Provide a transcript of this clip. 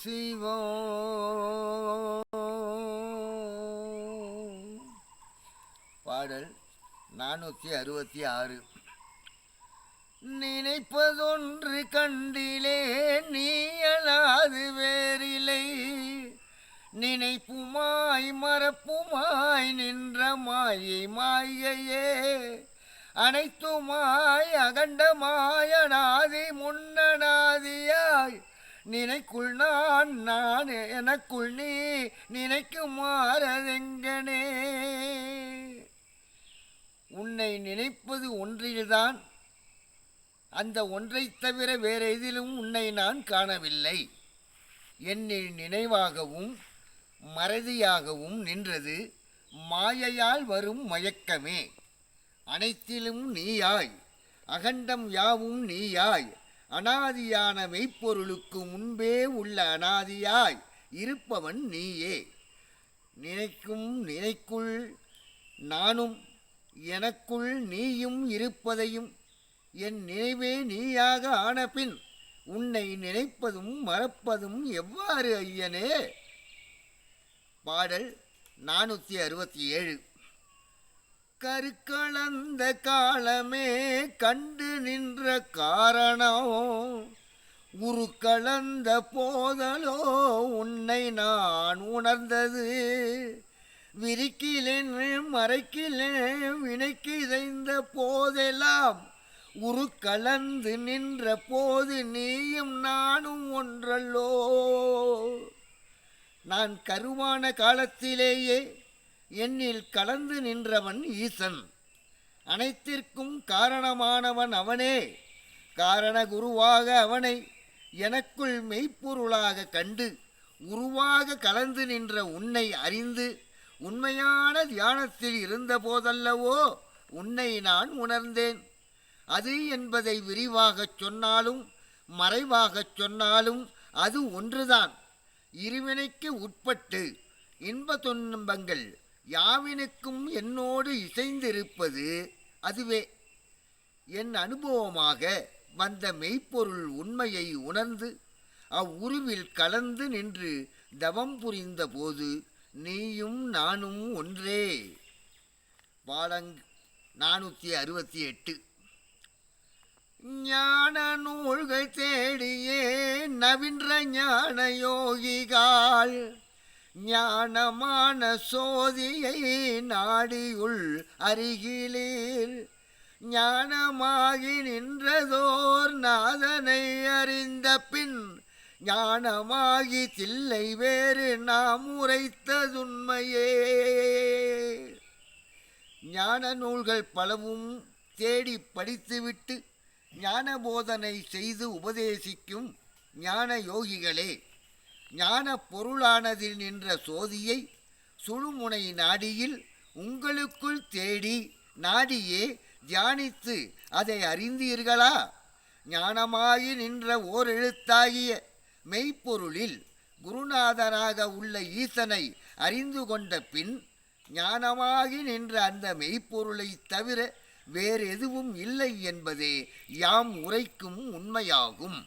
சிவோ பாடல் நானூற்றி அறுபத்தி ஆறு. நினைப்பதொன்று கண்டிலே நீயலாது வேறில்லை நினைப்புமாய் மறப்புமாய் நின்ற மாயை மாயையே. அனைத்துமாய் அகண்டமாயனாதி முன்னனாதியாய் நினைக்குள் நான். நான் எனக்குள் நீ நினைக்குமாறதெங்கனே உன்னை நினைப்பது ஒன்றில்தான். அந்த ஒன்றைத் தவிர வேறு எதிலும் உன்னை நான் காணவில்லை. என்னில் நினைவாகவும் மறதியாகவும் நின்றது மாயையால் வரும் மயக்கமே. அனைத்திலும் நீயாய். அகண்டம் யாவும் நீயாய். அனாதியான மெய்ப்பொருளுக்கு முன்பே உள்ள அனாதியாய் இருப்பவன் நீயே. நினைக்கும் நினைக்குள் நானும் எனக்குள் நீயும் இருப்பதையும் என் நினைவே நீயாக ஆனபின் உன்னை நினைப்பதும் மறப்பதும் எவ்வாறு ஐயனே? பாடல் நானூற்றி அறுபத்தி ஏழு. கருக்கலந்த காலமே கண்டு நின்ற காரணம். உரு கலந்த போதலோ உன்னை நான் உணர்ந்தது. விரிக்கிலேன் மறைக்கிலேன் வினைக்கு இதைந்த போதெல்லாம் உரு கலந்து நின்ற போது நீயும் நானும் ஒன்றல்லோ. நான் கருவான காலத்திலேயே என்னில் கலந்து நின்றவன் ஈசன். அனைத்திற்கும் காரணமானவன் அவனே. காரண குருவாக அவனை எனக்குள் மெய்ப்பொருளாக கண்டு உருவாக கலந்து நின்ற உன்னை அறிந்து உண்மையான தியானத்தில் இருந்த போதல்லவோ உன்னை நான் உணர்ந்தேன். அது என்பதை விரிவாகச் சொன்னாலும் மறைவாகச் சொன்னாலும் அது ஒன்றுதான். இருவினைக்கு உட்பட்டு இன்ப துன்பங்கள் யாவினுக்கும் என்னோடு இசைந்திருப்பது அதுவே. என் அனுபவமாக வந்த மெய்ப்பொருள் உண்மையை உணர்ந்து அவ்வுருவில் கலந்து நின்று தவம் புரிந்த போது நீயும் நானும் ஒன்றே. பாலங் நானூற்றி அறுபத்தி எட்டு ஞான நூல்கள் தேடியே நவீன்ற ஞான யோகிகாள். ஞானமான சோதியை நாடியுள் அருகிலீர் ஞானமாகி நின்றதோர் நாதனை அறிந்த பின் ஞானமாகி தில்லை வேறு நாம் உரைத்ததுண்மையே. ஞான நூல்கள் பலவும் தேடி படித்துவிட்டு ஞான போதனை செய்து உபதேசிக்கும் ஞான யோகிகளே ஞான பொருளானதில் நின்ற சோதியை சுழுமுனை நாடியில் உங்களுக்குள் தேடி நாடியே தியானித்து அதை அறிந்தீர்களா? ஞானமாயி நின்ற ஓர் எழுத்தாகிய மெய்ப்பொருளில் குருநாதராக உள்ள ஈசனை அறிந்து கொண்ட பின் ஞானமாகி நின்ற அந்த மெய்ப்பொருளைத் தவிர வேறு எதுவும் இல்லை என்பதே யாம் உரைக்கும் உண்மையாகும்.